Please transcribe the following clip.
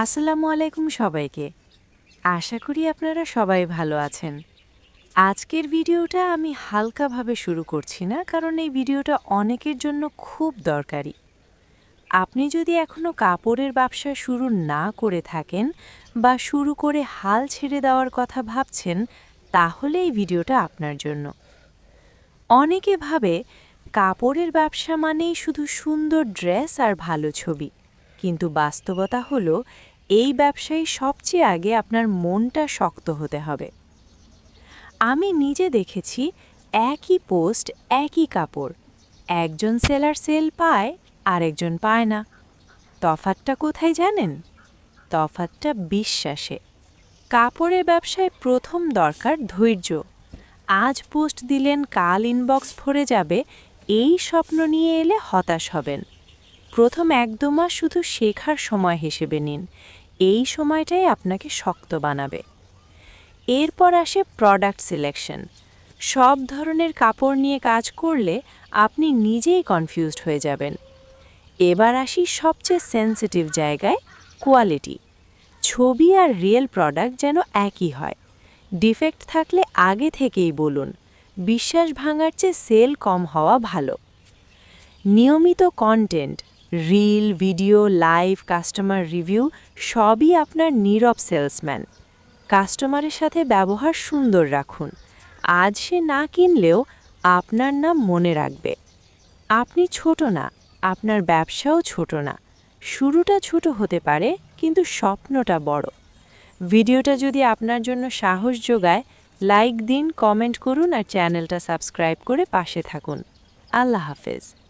আসসালামু আলাইকুম সবাইকে। আশা করি আপনারা সবাই ভালো আছেন। আজকের ভিডিওটা আমি হালকাভাবে শুরু করছি না, কারণ এই ভিডিওটা অনেকের জন্য খুব দরকারি। আপনি যদি এখনও কাপড়ের ব্যবসা শুরু না করে থাকেন বা শুরু করে হাল ছেড়ে দেওয়ার কথা ভাবছেন, তাহলে এই ভিডিওটা আপনার জন্য। অনেকে ভাবে কাপড়ের ব্যবসা মানেই শুধু সুন্দর ড্রেস আর ভালো ছবি। কিন্তু বাস্তবতা হলো, এই ব্যবসায় সবচেয়ে আগে আপনার মনটা শক্ত হতে হবে। আমি নিজে দেখেছি একই পোস্ট, একই কাপড়। একজন সেলার সেল পায়, আরেকজন পায় না। তফাতটা কোথায় জানেন? তফাতটা বিশ্বাসে। কাপড়ের ব্যবসায় প্রথম দরকার ধৈর্য। আজ পোস্ট দিলেন, কাল ইনবক্স ভরে যাবে, এই স্বপ্ন নিয়ে এলে হতাশ হবেন। প্রথম এক দু মাস শুধু শেখার সময় হিসেবে নিন। এই সময়টাই আপনাকে শক্ত বানাবে। এরপর আসে প্রোডাক্ট সিলেকশন সব ধরনের কাপড় নিয়ে কাজ করলে আপনি নিজেই কনফিউজড হয়ে যাবেন। এবার আসি সবচেয়ে সেন্সিটিভ জায়গায় কোয়ালিটি ছবি আর রিয়েল প্রোডাক্ট যেন একই হয়। ডিফেক্ট থাকলে আগে থেকেই বলুন, বিশ্বাস ভাঙার চেয়ে সেল কম হওয়া ভালো। নিয়মিত content reel video live customer review সবই আপনার নীরব সেলসম্যান কাস্টমারের সাথে ব্যবহার সুন্দর রাখুন। আজ সে না কিনলেও আপনার নাম মনে রাখবে। আপনি ছোট না, আপনার ব্যবসাও ছোট না। শুরুটা ছোট হতে পারে, কিন্তু স্বপ্নটা বড়। ভিডিওটা যদি আপনার জন্য সাহস যোগায় লাইক দিন কমেন্ট করুন আর চ্যানেলটা সাবস্ক্রাইব করে পাশে থাকুন। আল্লাহ হাফেজ।